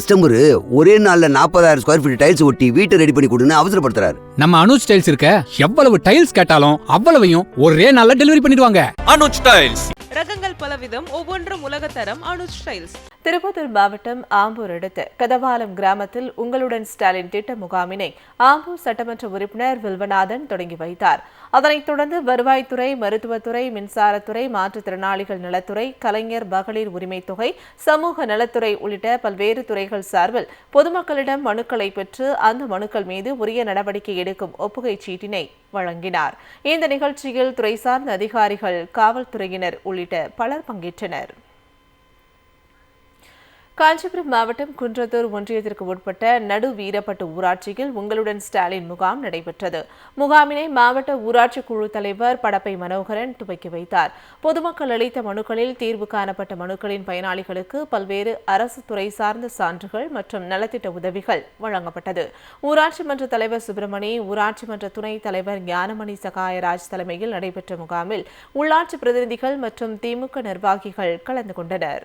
Customer ஒரே நாள்ல நாற்பதாயிரம் ஸ்கொயர் ஃபீட் டைல்ஸ் ஒட்டி வீட்டை ரெடி பண்ணி கொடுன்னு அவசரப்படுத்துறாரு. நம்ம அனுஜ் டைல்ஸ் இருக்க எவ்வளவு டைல்ஸ் கேட்டாலும் அவ்வளவையும் ஒரே நாள்ல டெலிவரி பண்ணிடுவாங்க. அனுஜ் டைல்ஸ் ரகங்கள் பலவிதம் ஒவ்வொன்றும் உலகத்தரம் அனுஜ் ஸ்டைல்ஸ். திருப்பத்தூர் மாவட்டம் ஆம்பூர் அடுத்த கதவாலம் கிராமத்தில் உங்களுடன் ஸ்டாலின் திட்ட முகாமினை ஆம்பூர் சட்டமன்ற உறுப்பினர் வில்வநாதன் தொடங்கி வைத்தார். அதனைத் தொடர்ந்து வருவாய்த்துறை மருத்துவத்துறை மின்சாரத்துறை மாற்றுத்திறனாளிகள் நலத்துறை கலைஞர் மகளிர் உரிமை தொகை சமூக நலத்துறை உள்ளிட்ட பல்வேறு துறைகள் சார்பில் பொதுமக்களிடம் மனுக்களை பெற்று அந்த மனுக்கள் மீது உரிய நடவடிக்கை எடுக்கும் ஒப்புகை சீட்டினை வழங்கினார். இந்த நிகழ்ச்சியில் துறை சார்ந்த அதிகாரிகள் காவல்துறையினர் உள்ளிட்ட பலர் பங்கேற்றனர். காஞ்சிபுரம் மாவட்டம் குன்றத்தூர் ஒன்றியத்திற்கு உட்பட்ட நடு வீரப்பட்டு ஊராட்சியில் உங்களுடன் ஸ்டாலின் முகாம் நடைபெற்றது. முகாமினை மாவட்ட ஊராட்சி குழு தலைவர் படப்பை மனோகரன் துவக்கி வைத்தார். பொதுமக்கள் அளித்த மனுக்களில் தீர்வு காணப்பட்ட மனுக்களின் பயனாளிகளுக்கு பல்வேறு அரசு துறை சார்ந்த சான்றுகள் மற்றும் நலத்திட்ட உதவிகள் வழங்கப்பட்டது. ஊராட்சி மன்ற தலைவர் சுப்பிரமணி ஊராட்சி மன்ற துணைத் தலைவர் ஞானமணி சகாயராஜ் தலைமையில் நடைபெற்ற முகாமில் உள்ளாட்சி பிரதிநிதிகள் மற்றும் திமுக நிர்வாகிகள் கலந்து கொண்டனர்.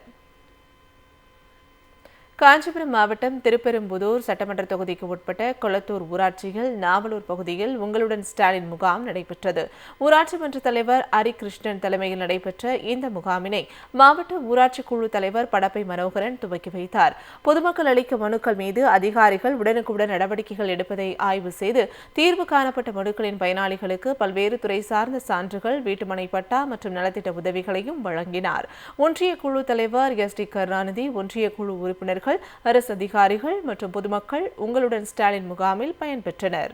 காஞ்சிபுரம் மாவட்டம் திருப்பெரும்புதூர் சட்டமன்ற தொகுதிக்கு உட்பட்ட கொளத்தூர் ஊராட்சியில் நாவலூர் பகுதியில் உங்களுடன் ஸ்டாலின் முகாம் நடைபெற்றது. ஊராட்சி மன்ற தலைவர் ஹரிகிருஷ்ணன் தலைமையில் நடைபெற்ற இந்த முகாமினை மாவட்ட ஊராட்சி குழு தலைவர் படப்பை மனோகரன் துவக்கி வைத்தார். பொதுமக்கள் அளிக்கும் மனுக்கள் மீது அதிகாரிகள் உடனுக்குடன் நடவடிக்கைகள் எடுப்பதை ஆய்வு செய்து தீர்வு காணப்பட்ட மனுக்களின் பயனாளிகளுக்கு பல்வேறு துறை சார்ந்த சான்றுகள் வீட்டுமனை பட்டா மற்றும் நலத்திட்ட உதவிகளையும் வழங்கினார். ஒன்றிய குழு தலைவர் எஸ் டி கருணாநிதி ஒன்றிய குழு உறுப்பினர்கள் அரசு அதிகாரிகள் மற்றும் பொதுமக்கள் உங்களுடன் ஸ்டாலின் முகாமில் பயன்பெற்றனர்.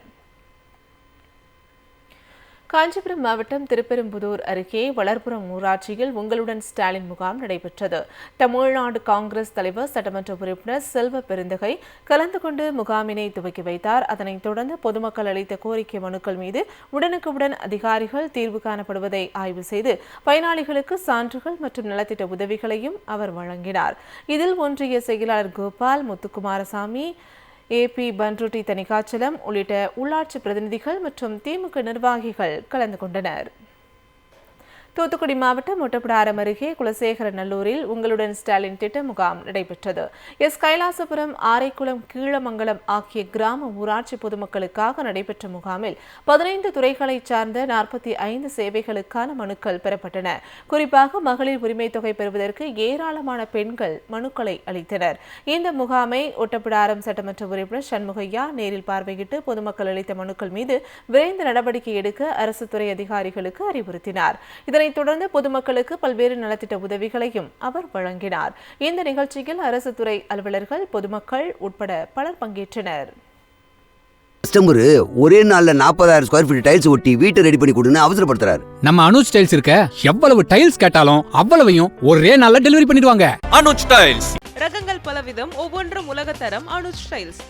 காஞ்சிபுரம் மாவட்டம் திருப்பெரும்புதூர் அருகே வளர்புரம் ஊராட்சியில் உங்களுடன் ஸ்டாலின் முகாம் நடைபெற்றது. தமிழ்நாடு காங்கிரஸ் தலைவர் சட்டமன்ற உறுப்பினர் செல்வ பெருந்தகை கலந்து கொண்டு முகாமினை துவக்கி வைத்தார். அதனைத் தொடர்ந்து பொதுமக்கள் அளித்த கோரிக்கை மனுக்கள் மீது உடனுக்குடன் அதிகாரிகள் தீர்வு காணப்படுவதை ஆய்வு செய்து பயனாளிகளுக்கு சான்றுகள் மற்றும் நலத்திட்ட உதவிகளையும் அவர் வழங்கினார். இதில் ஒன்றிய செயலாளர் கோபால் முத்துக்குமாரசாமி ஏபி பன்ருட்டி தணிகாச்சலம் உள்ளிட்ட உள்ளாட்சி பிரதிநிதிகள் மற்றும் திமுக நிர்வாகிகள் கலந்து கொண்டனர். தூத்துக்குடி மாவட்டம் ஒட்டப்பிடாரம் அருகே குலசேகரநல்லூரில் உங்களுடன் ஸ்டாலின் திட்ட முகாம் நடைபெற்றது. எஸ். கைலாசபுரம் ஆரைக்குளம் கீழமங்கலம் ஆகிய கிராம ஊராட்சி பொதுமக்களுக்காக நடைபெற்ற முகாமில் பதினைந்து துறைகளைச் சார்ந்த நாற்பத்தி ஐந்து சேவைகளுக்கான மனுக்கள் பெறப்பட்டன. குறிப்பாக மகளிர் உரிமை தொகை பெறுவதற்கு ஏராளமான பெண்கள் மனுக்களை அளித்தனர். இந்த முகாமை ஒட்டப்பிடாரம் சட்டமன்ற உறுப்பினர் சண்முகையா நேரில் பார்வையிட்டு பொதுமக்கள் அளித்த மனுக்கள் மீது விரைந்து நடவடிக்கை எடுக்க அரசு துறை அதிகாரிகளுக்கு அறிவுறுத்தினார். இதனைத் தொடர்ந்து பொதுமக்களுக்கு பல்வேறு நலத்திட்ட உதவிகளையும் அவர் வழங்கினார். இந்த நிகழ்ச்சியில் அரசு துறை அலுவலர்கள் பொதுமக்கள் உட்பட பலர் பங்கேற்றனர். கஸ்டமர் ஒரே நாள்ல நாற்பதாயிரம் ஸ்கொயர் ஃபீட் டைல்ஸ் ஒட்டி வீட்டை ரெடி பண்ணி கொடுன்னு அவசரப்படுத்துறாரு. நம்ம அனுஜ் டைல்ஸ் இருக்க எவ்வளவு டைல்ஸ் கேட்டாலும் அவ்வளவையும் ஒரே நாள்ல டெலிவரி பண்ணிடுவாங்க. அனுஜ் டைல்ஸ் ரகங்கள் பலவிதம் ஒவ்வொன்றும் உலகத்தரம் அனுஜ் ஸ்டைல்ஸ்